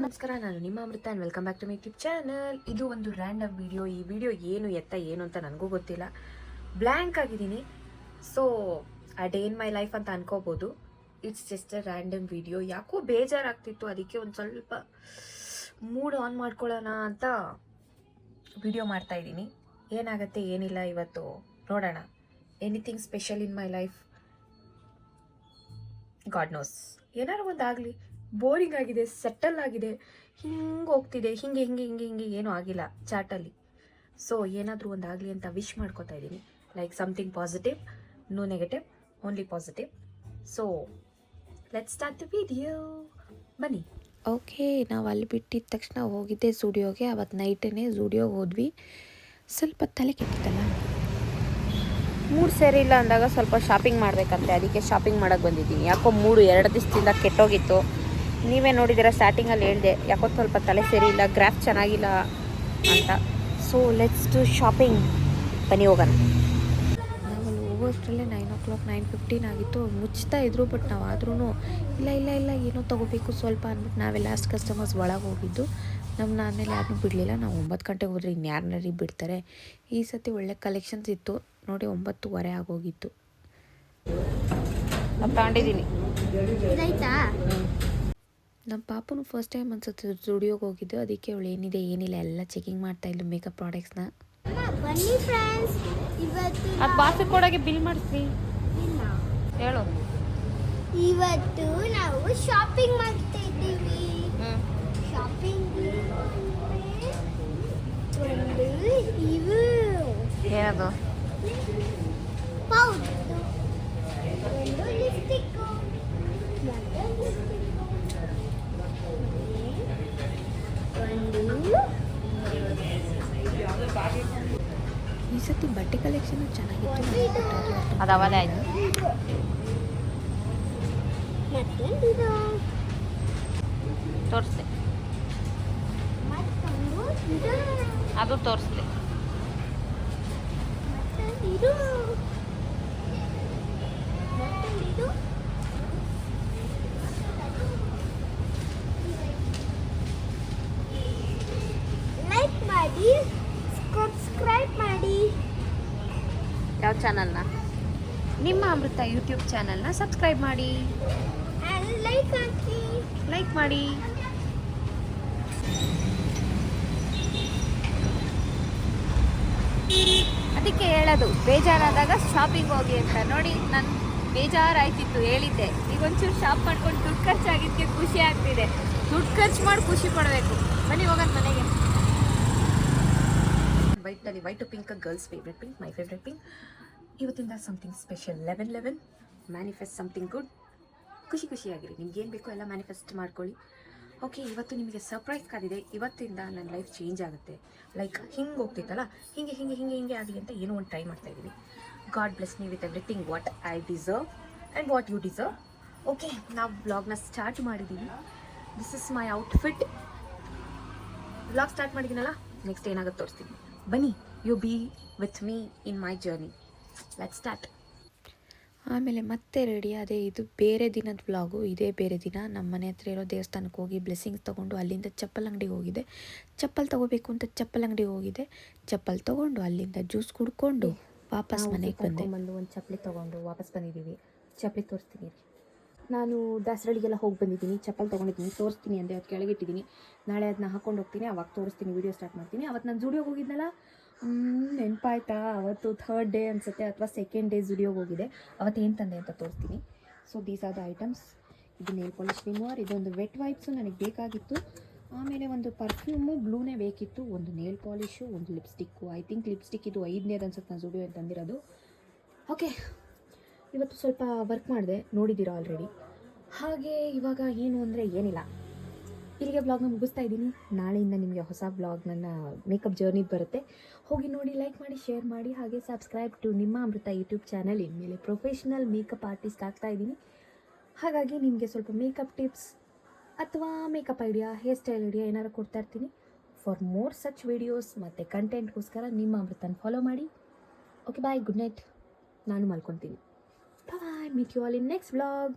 ನಮಸ್ಕಾರ, ನಾನು ನಿಮ್ಮ Amrutha and welcome back to my YouTube channel ಇದು ಒಂದು ರ್ಯಾಂಡಮ್ ವಿಡಿಯೋ ಈ ವಿಡಿಯೋ ಏನು, ಎತ್ತ, ಏನು ಅಂತ ನನಗೂ ಗೊತ್ತಿಲ್ಲ. ಬ್ಲ್ಯಾಂಕ್ ಆಗಿದ್ದೀನಿ. ಸೊ ಆ ಡೇ ಇನ್ ಮೈ ಲೈಫ್ ಅಂತ ಅನ್ಕೋಬೋದು. It's just a random video ಯಾಕೋ ಬೇಜಾರಾಗ್ತಿತ್ತು. ಅದಕ್ಕೆ ಒಂದು ಸ್ವಲ್ಪ ಮೂಡ್ ಆನ್ ಮಾಡ್ಕೊಳ್ಳೋಣ ಅಂತ ವಿಡಿಯೋ ಮಾಡ್ತಾ ಇದ್ದೀನಿ. ಏನಾಗುತ್ತೆ, ಏನಿಲ್ಲ ಇವತ್ತು ನೋಡೋಣ. Anything special in my life God knows ಏನಾರು ಒಂದು ಆಗಲಿ. ಬೋರಿಂಗ್ ಆಗಿದೆ ಸೆಟಲ್ ಆಗಿದೆ. ಹಿಂಗೆ ಹೋಗ್ತಿದೆ ಹಿಂಗೆ ಹಿಂಗೆ ಹಿಂಗೆ ಹಿಂಗೆ ಏನೂ ಆಗಿಲ್ಲ ಚಾಟಲ್ಲಿ ಸೊ ಏನಾದರೂ ಒಂದು ಆಗಲಿ ಅಂತ ವಿಶ್ ಮಾಡ್ಕೋತಾ ಇದ್ದೀನಿ. Like something positive no negative only positive so let start the video ಬನ್ನಿ. ಓಕೆ ನಾವು ಅಲ್ಲಿ ಬಿಟ್ಟಿದ ತಕ್ಷಣ ಹೋಗಿದ್ದೆ ಸ್ಟುಡಿಯೋಗೆ ಅವತ್ತು ನೈಟೇ ಸ್ಟುಡಿಯೋಗೆ ಹೋದ್ವಿ. ಸ್ವಲ್ಪ ತಲೆ ಕೆಟ್ಟಿತ್ತಲ್ಲ? ಮೂಡ್ ಸೇರಿ ಇಲ್ಲ ಅಂದಾಗ ಸ್ವಲ್ಪ ಶಾಪಿಂಗ್ ಮಾಡಬೇಕಂತೆ. ಅದಕ್ಕೆ ಶಾಪಿಂಗ್ ಮಾಡೋಕ್ಕೆ ಬಂದಿದ್ದೀನಿ. ಯಾಕೋ ಮೂಡು ಎರಡು ದಿವಸದಿಂದ ಕೆಟ್ಟೋಗಿತ್ತು. ನೀವೇ ನೋಡಿದ್ದೀರಾ ಸ್ಟಾರ್ಟಿಂಗಲ್ಲಿ ಹೇಳಿದೆ ಯಾಕೋ ಸ್ವಲ್ಪ ತಲೆ ಸೇರಿ ಇಲ್ಲ ಗ್ರಾಫ್ ಚೆನ್ನಾಗಿಲ್ಲ ಅಂತ. ಸೊ ಲೆಟ್ಸ್ ಟು ಶಾಪಿಂಗ್ ಬನ್ನಿ ಹೋಗೋಣ. ನಾವಲ್ಲಿ ಹೋಗೋಷ್ಟರಲ್ಲೇ nine o'clock nine fifteen ಆಗಿತ್ತು. ಮುಚ್ತಾ ಇದ್ರು ಬಟ್ ನಾವು ಆದ್ರೂ ಇಲ್ಲ ಇಲ್ಲ ಇಲ್ಲ ಏನೋ ತೊಗೋಬೇಕು ಸ್ವಲ್ಪ ಅಂದ್ಬಿಟ್ಟು ನಾವೇ ಲಾಸ್ಟ್ ಕಸ್ಟಮರ್ಸ್ ಒಳಗೆ ಹೋಗಿದ್ದು. ನಮ್ಮ ನಾನೇಲಿ ಯಾರನ್ನೂ ಬಿಡಲಿಲ್ಲ. ನಾವು ಒಂಬತ್ತು ಗಂಟೆಗೆ ಹೋದ್ರೆ ಇನ್ಯಾರನ್ನರಿ ಬಿಡ್ತಾರೆ. ಈ ಸತಿ ಒಳ್ಳೆ ಕಲೆಕ್ಷನ್ಸ್ ಇತ್ತು. ನೋಡಿ ಒಂಬತ್ತುವರೆ ಆಗೋಗಿತ್ತು. ನಾನು ತಗೊಂಡಿದ್ದೀನಿ. ನಮ್ಮ ಪಾಪನು ಫಸ್ಟ್ ಟೈಮ್ ಅನ್ಸುತ್ತೆ ಸ್ಟುಡಿಯೋಗೆ ಹೋಗಿದ್ದು. ಅದಕ್ಕೆ ಅವಳು ಏನಿದೆ ಏನಿಲ್ಲ ಎಲ್ಲ ಚೆಕಿಂಗ್ ಮಾಡ್ತಾ ಇದ್ಲು ಮೇಕಪ್ ಪ್ರಾಡಕ್ಟ್ಸ್ನ ಬನ್ನಿ ಫ್ರೆಂಡ್ಸ್ ಇವತ್ತು ಅದು ಬಾಸು ಕೊಡೋಕೆ ಬಿಲ್ ಮಾಡಿಸ್ರಿ. ಇಲ್ಲ. ಹೇಳು. ಇವತ್ತು ನಾವು ಶಾಪಿಂಗ್ ಮಾಡ್ತಾ ಇದ್ದೀವಿ. ಶಾಪಿಂಗ್ ಒಂದು ಇವು ಏನದು? ಪೌಡ್ ಒಂದು ಲಿಪ್ಸ್ಟಿಕ್ ಮತ್ತೆ ಒಂದು ಈ ಸತಿ ಬಟ್ಟೆ ಕಲೆಕ್ಷನ್ ಚೆನ್ನಾಗಿತ್ತು. ಅದು ಅವದೇ ಆಯ್ತು ತೋರಿಸ್ದೆ. ಅದು ತೋರಿಸ್ದೆ ಇದು. ಮಾಡಿ ಸಬ್ಸ್ಕ್ರೈಬ್ ಮಾಡಿ. ಯಾವ ಚಾನಲ್ನ ನಿಮ್ಮ ಅಮೃತ ಯೂಟ್ಯೂಬ್ ಚಾನಲ್ನ ಸಬ್ಸ್ಕ್ರೈಬ್ ಮಾಡಿ. ಲೈಕ್ ಹಾಕಿ. ಲೈಕ್ ಮಾಡಿ. ಅದಕ್ಕೆ ಹೇಳೋದು ಬೇಜಾರಾದಾಗ ಶಾಪಿಂಗ್ ಹೋಗಿ ಅಂತ ನೋಡಿ ನಾನು ಬೇಜಾರಾಯ್ತಿತ್ತು ಹೇಳಿದ್ದೆ. ಈಗ ಒಂಚೂರು ಶಾಪ್ ಮಾಡ್ಕೊಂಡು ದುಡ್ಡು ಖರ್ಚಾಗಿದ್ದಕ್ಕೆ ಖುಷಿ ಆಗ್ತಿದೆ. ದುಡ್ಡು ಖರ್ಚು ಮಾಡಿ ಖುಷಿ ಪಡಬೇಕು. ಬನ್ನಿ ಹೋಗೋಣ ಮನೆಗೆ. ವೈಟಲ್ಲಿ white pink girls favourite pink my favourite pink ಇವತ್ತಿಂದ something special eleven eleven manifest something good ಖುಷಿ ಖುಷಿಯಾಗಿರಿ. ನಿಮ್ಗೆ ಏನು ಬೇಕೋ ಎಲ್ಲ ಮ್ಯಾನಿಫೆಸ್ಟ್ ಮಾಡ್ಕೊಳ್ಳಿ. ಓಕೆ ಇವತ್ತು ನಿಮಗೆ ಸರ್ಪ್ರೈಸ್ ಕಾದಿದೆ ಇವತ್ತಿಂದ ನನ್ನ ಲೈಫ್ ಚೇಂಜ್ ಆಗುತ್ತೆ. ಲೈಕ್ ಹಿಂಗೆ ಹೋಗ್ತಿತ್ತಲ್ಲ? ಹಿಂಗೆ ಹಿಂಗೆ ಹಿಂಗೆ ಹಿಂಗೆ ಆಗಲಿ ಅಂತ ಏನೋ ಒಂದು ಟ್ರೈ ಮಾಡ್ತಾ ಇದ್ದೀನಿ God bless me with everything what I deserve and what you deserve okay ನಾವು ಬ್ಲಾಗ್ನ ಸ್ಟಾರ್ಟ್ ಮಾಡಿದ್ದೀವಿ this is my outfit blog start ಮಾಡಿದ್ದೀನಲ್ಲ next ಏನಾಗುತ್ತೆ ತೋರಿಸ್ತೀನಿ. ಬನ್ನಿ you be with me in my journey let start ಆಮೇಲೆ ಮತ್ತೆ ರೆಡಿ ಅದೇ ಇದು ಬೇರೆ ದಿನದ ವ್ಲಾಗು ಇದೇ ಬೇರೆ ದಿನ. ನಮ್ಮ ಮನೆ ಹತ್ರ ಇರೋ ದೇವಸ್ಥಾನಕ್ಕೆ ಹೋಗಿ ಬ್ಲೆಸ್ಸಿಂಗ್ಸ್ ತೊಗೊಂಡು ಅಲ್ಲಿಂದ ಚಪ್ಪಲ್ ಅಂಗಡಿಗೆ ಹೋಗಿದ್ದೆ. ಚಪ್ಪಲ್ ತೊಗೋಬೇಕು ಅಂತ ಚಪ್ಪಲ್ ಅಂಗಡಿಗೆ ಹೋಗಿದ್ದೆ. ಚಪ್ಪಲ್ ತೊಗೊಂಡು ಅಲ್ಲಿಂದ ಜ್ಯೂಸ್ ಕುಡ್ಕೊಂಡು ವಾಪಸ್ ಮನೆಗೆ ಬಂದೆ. ಬಂದು ಒಂದು ಚಪ್ಪಲಿ ತೊಗೊಂಡು ವಾಪಸ್ ಬಂದಿದ್ದೀವಿ. ಚಪ್ಪಲಿ ತೋರಿಸ್ತೀನಿ. ನಾನು ದಾಸರಳ್ಳಿಗೆಲ್ಲ ಹೋಗಿ ಬಂದಿದ್ದೀನಿ, ಚಪ್ಪಲ್ ತೊಗೊಂಡಿದ್ದೀನಿ, ತೋರಿಸ್ತೀನಿ ಅಂದೆ ಅದು ಕೆಳಗಿಟ್ಟಿದ್ದೀನಿ. ನಾಳೆ ಅದನ್ನ ಹಾಕೊಂಡು ಹೋಗ್ತೀನಿ, ಅವಾಗ ತೋರಿಸ್ತೀನಿ ವೀಡಿಯೋ ಸ್ಟಾರ್ಟ್ ಮಾಡ್ತೀನಿ. ಅವತ್ತು ನಾನು ಜುಡಿಯೋಗೆ ಹೋಗಿದ್ನಲ್ಲ? ನೆನಪಾಯ್ತಾ? ಅವತ್ತು ಥರ್ಡ್ ಡೇ ಅನಿಸುತ್ತೆ, ಅಥವಾ ಸೆಕೆಂಡ್ ಡೇ ಜುಡಿಯೋಗೆ ಹೋಗಿದೆ. ಅವತ್ತು ಏನು ತಂದೆ ಅಂತ ತೋರಿಸ್ತೀನಿ. So these are the items ಇದು ನೇಲ್ ಪಾಲಿಶ್ ರಿಮೂವರ್ ಇದೊಂದು ವೆಟ್ ವೈಪ್ಸು ನನಗೆ ಬೇಕಾಗಿತ್ತು. ಆಮೇಲೆ ಒಂದು ಪರ್ಫ್ಯೂಮು ಬ್ಲೂನೇ ಬೇಕಿತ್ತು. ಒಂದು ನೇಲ್ ಪಾಲಿಶು ಒಂದು ಲಿಪ್ಸ್ಟಿಕ್ಕು ಐ ಥಿಂಕ್ ಲಿಪ್ಸ್ಟಿಕ್ ಇದು ಐದನೇದು ಅನ್ಸುತ್ತೆ ನಾನು ಜುಡಿಯೋ ತಂದಿರೋದು. ಓಕೆ ಇವತ್ತು ಸ್ವಲ್ಪ ವರ್ಕ್ ಮಾಡಿದೆ ನೋಡಿದ್ದೀರಾ ಆಲ್ರೆಡಿ ಹಾಗೆ ಇವಾಗ ಏನು ಅಂದರೆ ಏನಿಲ್ಲ. ಇಲ್ಲಿಗೆ ಬ್ಲಾಗ್ನ ಮುಗಿಸ್ತಾ ಇದ್ದೀನಿ. ನಾಳೆಯಿಂದ ನಿಮಗೆ ಹೊಸ ಬ್ಲಾಗ್ ನನ್ನ ಮೇಕಪ್ ಜರ್ನಿ ಬರುತ್ತೆ. ಹೋಗಿ ನೋಡಿ ಲೈಕ್ ಮಾಡಿ ಶೇರ್ ಮಾಡಿ, ಹಾಗೆ ಸಬ್ಸ್ಕ್ರೈಬ್ ಟು ನಿಮ್ಮ ಅಮೃತ ಯೂಟ್ಯೂಬ್ ಚಾನಲ್ ಇನ್ಮೇಲೆ ಪ್ರೊಫೆಷ್ನಲ್ ಮೇಕಪ್ ಆರ್ಟಿಸ್ಟ್ ಆಗ್ತಾ ಇದ್ದೀನಿ. ಹಾಗಾಗಿ ನಿಮಗೆ ಸ್ವಲ್ಪ ಮೇಕಪ್ ಟಿಪ್ಸ್ ಅಥವಾ makeup idea hair style idea ಏನಾರು ಕೊಡ್ತಾ ಇರ್ತೀನಿ. ಫಾರ್ ಮೋರ್ ಸಚ್ ವಿಡಿಯೋಸ್ ಮತ್ತು ಕಂಟೆಂಟ್ಗೋಸ್ಕರ ನಿಮ್ಮ ಅಮೃತನ ಫಾಲೋ ಮಾಡಿ. ಓಕೆ ಬಾಯ್ ಗುಡ್ ನೈಟ್ ನಾನು ಮಲ್ಕೊತೀನಿ. Bye meet you all in next blog